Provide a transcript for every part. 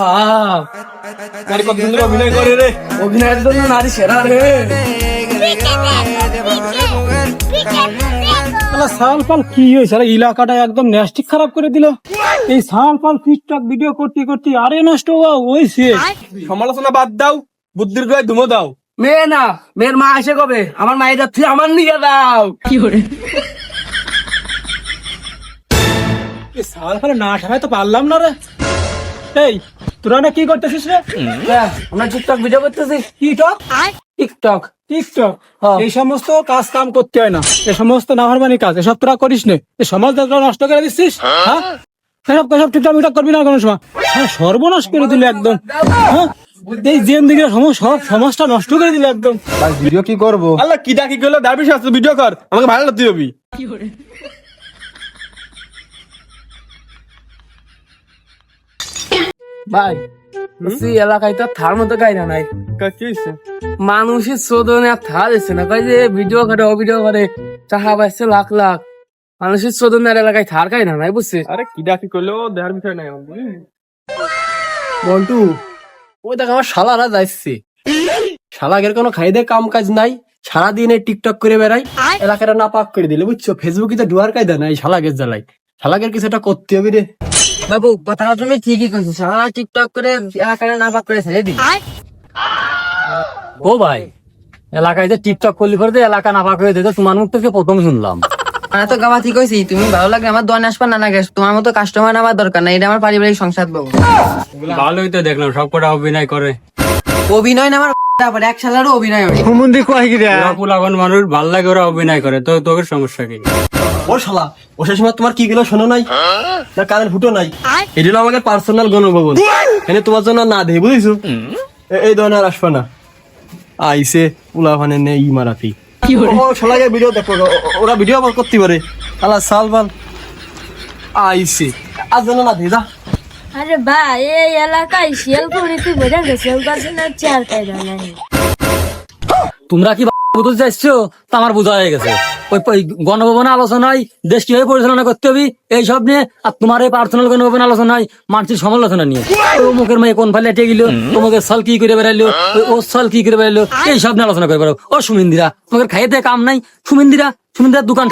হ্যাঁ নারী অভিনয় করে রে? অভিনয়ের জন্য নারী সেরা রে। শালা সাল পাল কি হয়েছে? আরে এলাকাটা একদম ন্যাস্টিক খারাপ করে দিল। এই সাল পাল ফিস্টক ভিডিও করতে করতে আরে নষ্ট হওয়া হয়েছে। সমালোচনা বাদ দাও বুদ্ধির গায়ে ধুমো দাও। মেয়ে না মেয়ের মা এসে কবে? আমার মায়ের যাচ্ছে আমার নিয়ে দাও এই সাল পাল না ঠাকাই তো পারলাম না রে। এই তোরা না কি করতেছিস রে? আমরা টিকটক ভিডিও করতেছি। টিকটক? টিকটক? টিকটক? হ্যাঁ। এই সমস্ত কাজ কাম করতে হয় না। এই সমস্ত না নাহারমানি কাজ এসব তোরা করিস নে। এই সমাজ তোরা নষ্ট করে দিচ্ছিস হ্যাঁ। এসব এসব টিকটক মিটক করবি না কোনো সময়। হ্যাঁ সর্বনাশ করে দিল একদম। হ্যাঁ? এই জেন দিকে সব সমাজটা নষ্ট করে দিল একদম। ভিডিও কি করব? আল্লাহ কি ডাকি গেলো দাবি শাস্ত্র ভিডিও কর। আমাকে ভালো লাগতে হবি। ভাই বলছি, এলাকায় তো থার মতো গাইনা নাই। মানুষের শোধনে আর থার এসে না। কই যে ভিডিও করে ভিডিও করে টাকা পাইছে লাখ লাখ। মানুষের শোধনে আর এলাকায় থার গাই না নাই বুঝছিস আরে কি ডাকি করল দেহার বিষয় নাই বন্টু ওই দেখ আমার শালারা যাচ্ছে শালাকের কোনো খাইদে কাম কাজ নাই সারাদিন এই টিকটক করে বেড়াই এলাকাটা না পাক করে দিলে বুঝছ? ফেসবুকে তো ডুয়ার কায়দা নাই শালাকের জ্বালাই শালাকের কিছু একটা করতে হবে রে। বাবু কথাটা তুমি ঠিকই কইছো সারা টিকটক করে এলাকাটা না পাক করে ছেড়ে দিন ও ভাই এলাকায় যে টিকটক করলি করে যে এলাকা নাপাক হয়ে যেত তোমার মুখ থেকে প্রথম শুনলাম। আমি তো গাবা ঠিক কইছি তুমি ভালো লাগলে আমার দোয়ানে আসবা না না গেছ তোমার মতো কাস্টমার আমার দরকার নাই এটা আমার পারিবারিক সংসার বাবু। ভালোই তো দেখলাম সব কটা অভিনয় করে। অভিনয় না আমার তারপরে এক সালেরও অভিনয় হবে ওরা পুলাগন মানুষ ভালো লাগে ওরা অভিনয় করে তো তোর সমস্যা কি? ও শালা ও সময় তোমার কি গেলো শোনো নাই? না কানের ফুটো নাই? এটা হলো আমাদের পার্সোনাল গণভবন। এখানে তোমার জন্য না দেই বুঝেছ? এই ধরনের আসবে না। আইসে উলা মানে নে ই মারাতি। ও শালাকে ভিডিও দেখো ওরা ভিডিও আবার করতে পারে। আলা সাল বাল। আইসে। আজ জন্য না দিদা আরে ভাই এই এলাকায় শিয়াল করে তুই বোঝা গেছে ওর কাছে না কায়দা তোমরা কি বুঝতে চাইছো? তা আমার বোঝা হয়ে গেছে। ওই ওই গণভবনে আলোচনায় দেশ কীভাবে পরিচালনা করতে হবে এই সব নিয়ে। আর তোমার এই পার্সোনাল গণভবন আলোচনায় মানুষের সমালোচনা নিয়ে। অমুকের মেয়ে কোন ফালে এটে গেল? তোমাকে সাল কি করে বেড়াইলো? ও সাল কি করে বেড়াইলো? এই সব নিয়ে আলোচনা করে বেড়াও। ও সুমিন্দিরা তোমাকে খাইতে কাম নাই। সুমিন্দিরা সুমিন্দিরা দোকান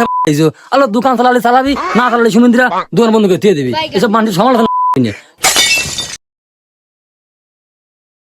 আলো দোকান চালালে চালাবি না চালালে সুমিন্দিরা দোকান বন্ধ করে দিয়ে দিবি। এসব মানুষের সমালোচনা নিয়ে।